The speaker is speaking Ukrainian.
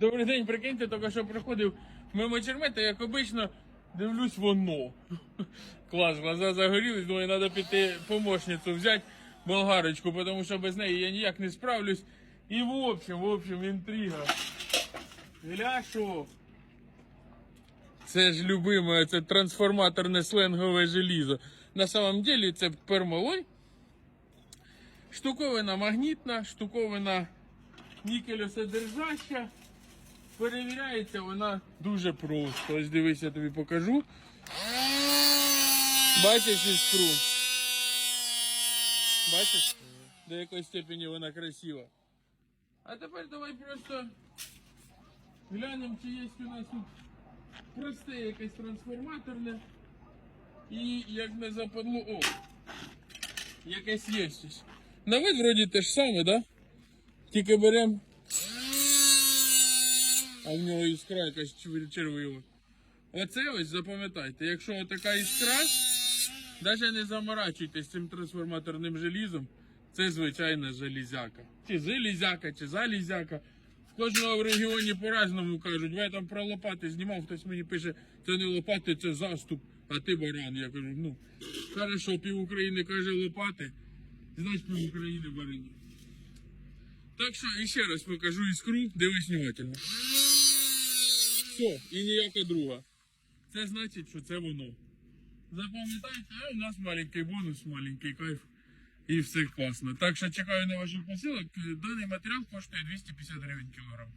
Добрий день, прикиньте, тільки що проходив мимо чермета, як обично, дивлюсь воно. Клас, глаза загорілись, думаю, треба піти помощницю взяти болгарочку, тому що без неї я ніяк не справлюсь. І в общем, в общем, інтрига. Гля що? Це ж любиме, це трансформаторне сленгове желізо. На самом деле це пермалой. Штуковина магнітна, штуковина нікелесодержаща. Перевіряється вона дуже просто. Ось дивись, я тобі покажу. Бачиш іскру? Бачиш? До якої степені вона красива. А тепер давай просто глянемо, чи є у нас тут просте якесь трансформаторне. І як не западло. О! Якесь є щось. На вид вроді те ж саме, да? Тільки беремо. А в нього іскра якась чер- червива. Оце ось запам'ятайте, якщо така іскра, навіть не заморачуйтесь цим трансформаторним желізом, це звичайна железяка. Чи железяка, чи залізяка. В кожного в регіоні по-разному кажуть. Я там про лопати знімав, хтось мені пише, це не лопати, це заступ, а ти баран. Я кажу, ну, хорошо, пів України каже лопати, значить пів України барані. Так що іще раз покажу іскру, дивись внимательно. Все, і ніяка друга. Це значить, що це воно. Запам'ятайте, а у нас маленький бонус, маленький кайф. І все класно. Так що чекаю на ваших посилок. Даний матеріал коштує 250 гривень кілограм.